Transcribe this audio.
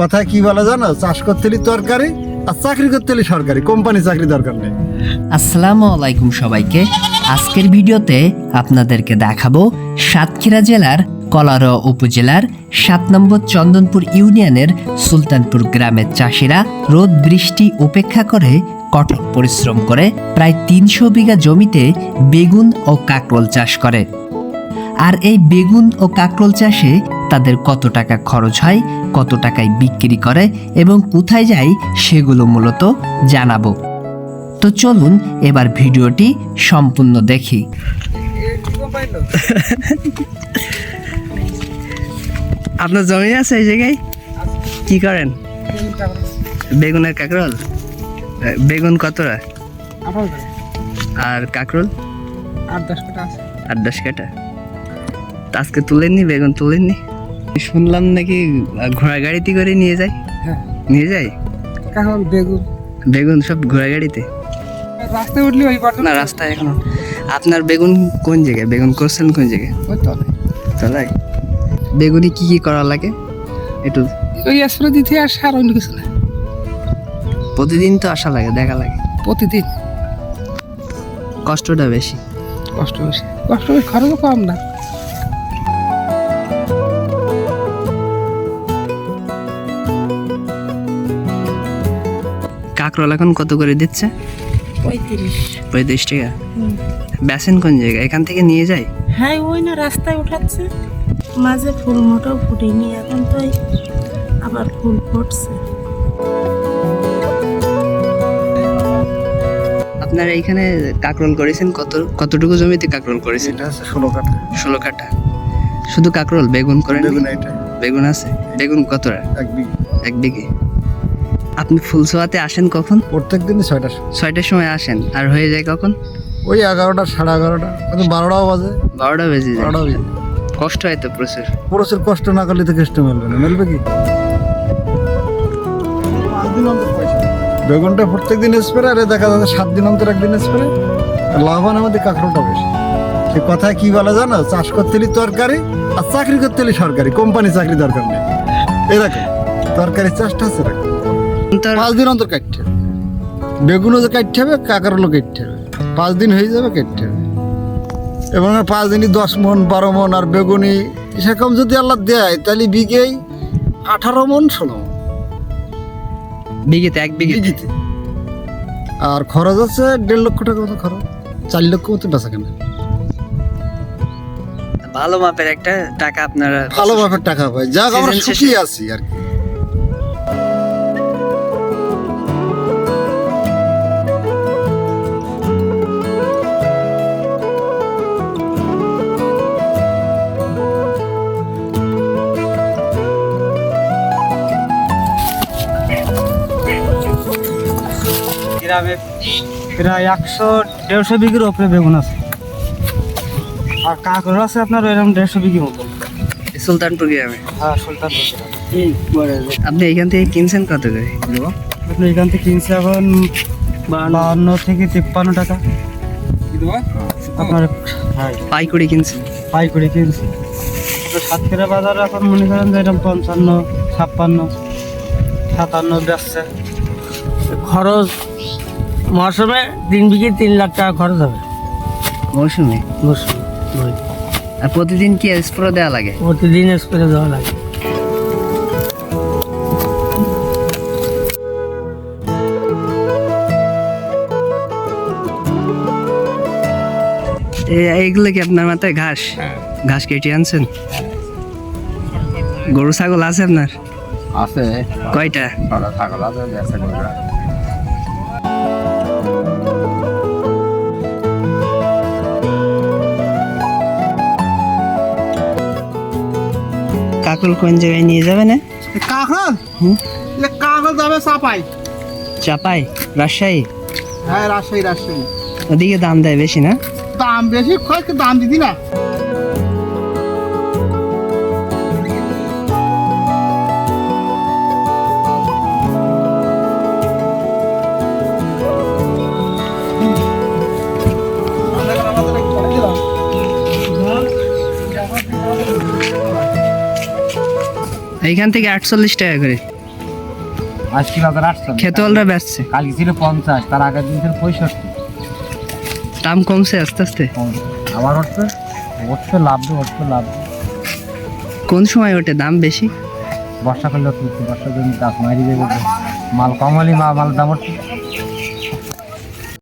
কথা কি বলা জানো? চাষ করতে তরকারি আর চাকরি করতে হলে সরকারি। কোম্পানি চাকরি দরকার নেই। আসসালামু আলাইকুম সবাইকে। আজকের ভিডিওতে আপনাদেরকে দেখাবো সাতক্ষীরা জেলার কলারোয়া উপজেলার সাত নম্বর চন্দনপুর ইউনিয়নের সুলতানপুর গ্রামের চাষিরা রোদ বৃষ্টি উপেক্ষা করে কঠোর পরিশ্রম করে প্রায় তিনশো বিঘা জমিতে বেগুন ও কাকরোল চাষ করে। আর এই বেগুন ও কাকরোল চাষে তাদের কত টাকা খরচ হয় কত টাকায় বিক্রি করে এবং কোথায় যায় সেগুলো মূলত জানাব। তো চলুন এবার ভিডিওটি সম্পূর্ণ দেখি। আপনার জমি আছে এই জায়গায়? কি করেন? বেগুনের কাকরোল? বেগুন কতটা আর কাকরোল? আট দশ কাটা আট দশ কাটা আজকে তুলেননি বেগুন তুলেননি? শুনলাম নাকি ঘোড়া গাড়িতে করে নিয়ে যায়। হ্যাঁ। নিয়ে যায়? কাহল বেগুন। বেগুন সব ঘোড়া গাড়িতে রাস্তায় উঠলে ওই পাটা না রাস্তায় এখনও। আপনার বেগুন কোন জায়গায়? বেগুন করছেন কোন জায়গায়? ওই তলে তাই বেগুনি কি কি করা লাগে? একটু ওই স্প্রে দিতে আর সার অন্য কিছু না। প্রতিদিন তো আসা লাগে দেখা লাগে। প্রতিদিন। কষ্টটা বেশি। কষ্ট বেশি। কষ্ট খরচও কম না। কাকরোল এখন কত করে দিচ্ছে? পঁয়ত্রিশ। পঁয়ত্রিশ টাকা। বেসেন কোন জায়গায়? এখান থেকে নিয়ে যায়? হ্যাঁ ওই না রাস্তায় উঠাচ্ছে। মাঝে ফুল মোটাও ফুটেনি এখন তো আবার ফুল ফুটছে। আপনারা এইখানে কাকরোল করেছেন কত কতটুকু জমিতে কাকরোল করেছেন? এটা আছে ষোলো কাঠা। ষোলো কাঠা। শুধু কাকরোল বেগুন করেন? বেগুন আছে? বেগুন কতটা? এক বিঘে। এক বিঘে। আপনি ফুলসোয়াতে আসেন কখন? প্রত্যেক দিনই ছয়টা ছয়টার সময় আসেন। আর হয়ে যায় কখন? ওই এগারোটা সাড়ে এগারোটা বারোটাও বাজে। বারোটা বেজে যায়। বারোটা বেজে কষ্ট হয় তো প্রচুর। প্রচুর কষ্ট না করলে তো কেষ্ট মেলবে না। মেলবে কি? বেগুনটা প্রত্যেক দিন স্প্রে আরে দেখা যাচ্ছে সাত দিন অন্তর একদিন স্প্রে লাভবান আমাদের কাঁকড়োটা বেশি। সে কথায় কি বলা জানো? চাষ করতে হলে তরকারি আর চাকরি করতে হলে সরকারি। কোম্পানি চাকরি দরকার নেই। দেখো তরকারি চাষটা আছে তার পাঁচ দিন অন্তর কাটতে হবে। বেগুনও যে কাটতে হবে কাঁকড়ালও কাটতে হবে। পাঁচ দিন হয়ে যাবে কাটতে হবে। এবং পাঁচ দিনই দশ মন বারো মন আর বেগুনি সেরকম যদি আল্লাহ দেয় তাহলে বিঘেই আঠারো মন ষোলো মন। বিঘেতে এক বিঘে বিঘিতে। আর খরচ আছে দেড় লক্ষ টাকা মতো খরচ। চার লক্ষ মতো বেচা কেনা। ভালো মাপের একটা টাকা আপনারা ভালো মাপের টাকা পাই যাক আমরা সুখী আছি আর কি। গ্রামে প্রায় একশো দেড়শো বিঘির ওপরে বেগুন আছে। আর কাঁকড় আছে আপনার এরকম দেড়শো বিঘি মতো। সুলতানপুর গ্রামে? হ্যাঁ সুলতান আপনি এখান থেকে কিনছেন কত করে? আপনি এখান থেকে কিনছে এখন বাহান্ন। থেকে তিপ্পান্ন টাকা। আপনার হ্যাঁ। পাই করে কিনছেন? পাই করে কিনছি সাতক্ষীরা বাজার এখন মনে করেন যে এরকম পঞ্চান্ন ছাপ্পান্ন সাতান্ন বেচছে। খরচ মৌসুমে তিন বিঘে তিন লাখ টাকা খরচ হবে। মৌসুমে মৌসুমে আর প্রতিদিন কি স্প্রে দেওয়া লাগে? প্রতিদিন স্প্রে দেওয়া লাগে। এ- এইগুলো কি আপনার মাথায় ঘাস? ঘাস কেটে আনছেন? গরু ছাগল আছে আপনার? আছে। কয়টা? ছাগল আছে। কাকল কোন জায়গায় নিয়ে যাবে না? কাকল। কাঁকড় যাবে চাপাই। চাপাই? রাজশাহী? হ্যাঁ রাজশাহী রাজশাহী। ওদিকে দাম দেয় বেশি না? দাম বেশি কয়েক দাম দিদি না? এইখান থেকে আটচল্লিশ টাকা করে। আজকে বাজার আটশো খেতোয়ালরা বেচছে। কালকে ছিল পঞ্চাশ তার আগের দিন ছিল পঁয়ষট্টি। দাম কমছে আস্তে আস্তে। আবার উঠছে উঠছে লাভ উঠছে লাভ কোন সময় ওঠে দাম বেশি? বর্ষাকালে তুলছে বর্ষা জমি গাছ মারি দেবে মাল কম হলে মা মাল দাম উঠছে